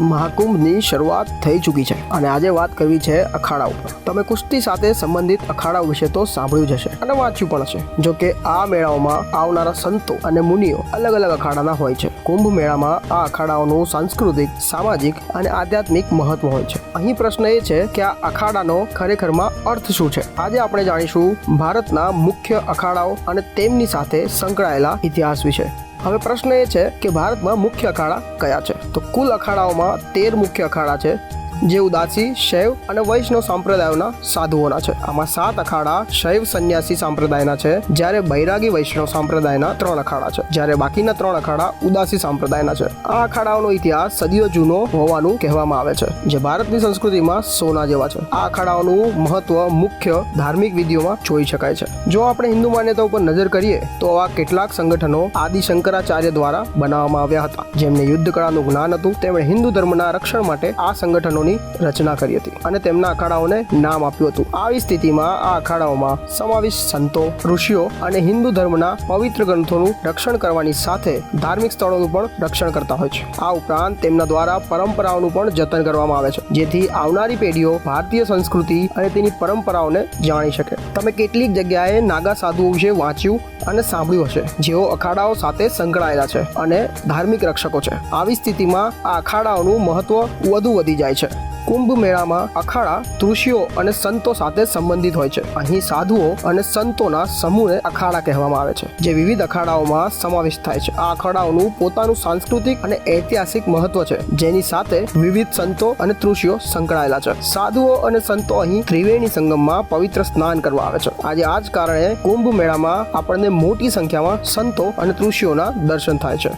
મહાકુંભની શરૂઆત થઈ ચૂકી છે અને આજે વાત કરવી છે અખાડા ઉપર. તમે કુસ્તી સાથે સંબંધિત અખાડા વિશે તો સાંભળ્યું જ હશે અને વાંચ્યું પણ હશે. જો કે આ મેળાઓમાં આવનારા સંતો અને મુનિઓ અલગ અલગ અખાડાના હોય છે. કુંભ મેળામાં આ અખાડાઓનું સાંસ્કૃતિક, સામાજિક અને આધ્યાત્મિક મહત્વ હોય છે. અહીં પ્રશ્ન એ છે કે આ અખાડાનો ખરેખરમાં અર્થ શું છે? આજે આપણે જાણીશું ભારતના મુખ્ય અખાડાઓ અને તેમની સાથે સંકળાયેલા ઇતિહાસ વિશે. હવે પ્રશ્ન એ છે કે ભારતમાં મુખ્ય અખાડા કયા છે? તો કુલ અખાડાઓમાં તેર મુખ્ય અખાડા છે. જે ઉદાસી, શૈવ અને વૈષ્ણવ સંપ્રદાયોના સાધુઓના છે. આમાં સાત અખાડા શૈવ સંન્યાસી સંપ્રદાયના છે, જ્યારે બૈરાગી વૈષ્ણવ સંપ્રદાયના ત્રણ અખાડા છે. જ્યારે બાકીના ત્રણ અખાડા ઉદાસી સંપ્રદાયના છે. આ અખાડાઓનો ઇતિહાસ સદીઓ જૂનો હોવાનું કહેવામાં આવે છે, જે ભારતની સંસ્કૃતિમાં સોના જેવા છે. આ અખાડાઓનું મહત્વ મુખ્ય ધાર્મિક વિધિઓમાં જોઈ શકાય છે. જો આપણે હિન્દુ માન્યતા ઉપર નજર કરીએ, તો આવા કેટલાક સંગઠનો આદિ શંકરાચાર્ય દ્વારા બનાવવામાં આવ્યા હતા. જેમને યુદ્ધ કળાનું જ્ઞાન હતું, તેમણે હિન્દુ ધર્મના રક્ષણ માટે આ સંગઠનોની રચના કરી હતી અને તેમના અખાડાઓને નામ આપ્યું હતું. આવી સ્થિતિમાં આ અખાડાઓમાં સમાવિષ્ટ સંતો, ઋષિઓ અને હિન્દુ ધર્મના પવિત્ર ગ્રંથોનું રક્ષણ કરવાની સાથે ધાર્મિક સ્થળોનું પણ રક્ષણ કરતા હોય છે. આ ઉપરાંત તેમના દ્વારા પરંપરાઓનું પણ જતન કરવામાં આવે છે, જેથી આવનારી પેઢીઓ ભારતીય સંસ્કૃતિ અને તેની પરંપરાઓને જાણી શકે. તમે કેટલીક જગ્યાએ નાગા સાધુઓ વિશે વાંચ્યું અને સાંભળ્યું હશે. જેઓ અખાડાઓ સાથે સંકળાયેલા છે અને ધાર્મિક રક્ષકો છે. આવી સ્થિતિમાં આ અખાડાઓનું મહત્વ વધુ વધી જાય છે. કુંભ મેળામાં અખાડા ઋષિઓ અને સંતો સાથે સંબંધિત હોય છે. અહીં સાધુઓ અને સંતોના સમૂહને અખાડા કહેવામાં આવે છે, જે વિવિધ અખાડાઓમાં સમાવેશ થાય છે. આ અખાડાઓનું પોતાનું સાંસ્કૃતિક અને ઐતિહાસિક મહત્વ છે, જેની સાથે વિવિધ સંતો અને ઋષિઓ સંકળાયેલા છે. સાધુઓ અને સંતો અહીં ત્રિવેણી સંગમમાં પવિત્ર સ્નાન કરવા આવે છે. આજે આ જ કારણે કુંભ મેળામાં આપણને મોટી સંખ્યામાં સંતો અને ઋષિઓના દર્શન થાય છે.